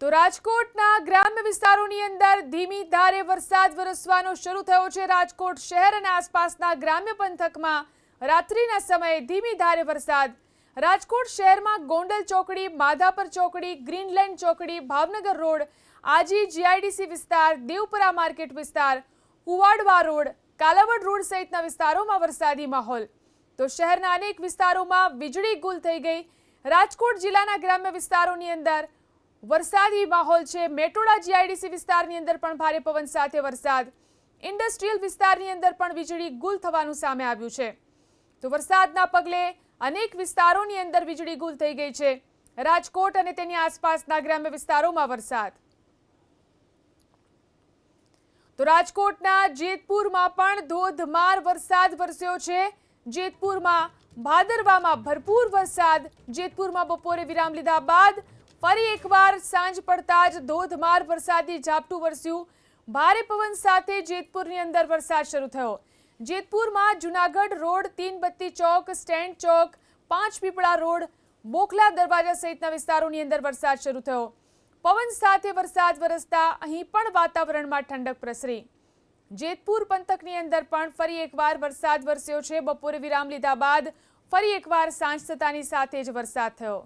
તો રાજકોટના ગ્રામ્ય વિસ્તારોની અંદર ધીમી ધારે વરસાદ વરસવાનો શરૂ થયો છે. રાજકોટ શહેર અને આસપાસના ગ્રામ્ય પંથકમાં રાત્રિના સમયે ધીમી ધારે વરસાદ. રાજકોટ શહેરમાં ગોંડલ ચોકડી, માધાપર ચોકડી, ગ્રીનલેન્ડ ચોકડી, ભાવનગર રોડ, આજી જીઆઈડીસી વિસ્તાર, દેવપરા માર્કેટ વિસ્તાર, કુવાડવા રોડ, કાલાવડ રોડ સહિતના વિસ્તારોમાં વરસાદી માહોલ. તો શહેરના અનેક વિસ્તારોમાં વીજળી ગુલ થઈ ગઈ. રાજકોટ જિલ્લાના ગ્રામ્ય વિસ્તારોની અંદર વરસાદી માહોલ છે. મેટોડા જીઆઈડીસી વિસ્તારની અંદર પણ ભારે પવન સાથે વરસાદ. ઇન્ડસ્ટ્રીયલ વિસ્તારની અંદર પણ વીજળી ગુલ થવાનું સામે આવ્યું છે. તો વરસાદના પગલે અનેક વિસ્તારોની અંદર વીજળી ગુલ થઈ ગઈ છે. રાજકોટ અને તેની આસપાસના ગ્રામ્ય વિસ્તારોમાં વરસાદ. તો રાજકોટના જેતપુરમાં પણ ધોધમાર વરસાદ વરસ્યો છે. જેતપુરમાં ભાદરવામાં ભરપૂર વરસાદ. જેતપુરમાં બપોરે વિરામ લીધા બાદ ફરી એકવાર સાંજ પડતા જ ધોધમાર વરસાદી ઝાપટું વરસ્યું. ભારે પવન સાથે જેતપુરની અંદર વરસાદ શરૂ થયો. જેતપુરમાં જુનાગઢ રોડ, તીનબત્તી ચોક, સ્ટેન્ડ ચોક, પાંચ પીપળા રોડ બોખલા દરવાજા સહિતના વિસ્તારોની અંદર વરસાદ શરૂ થયો. પવન સાથે વરસાદ વરસતા અહીં પણ વાતાવરણમાં ઠંડક પ્રસરી. જેતપુર પંથકની અંદર પણ ફરી એકવાર વરસાદ વરસ્યો છે. બપોરે વિરામ લીધા બાદ ફરી એકવાર સાંજ થતાની સાથે જ વરસાદ થયો.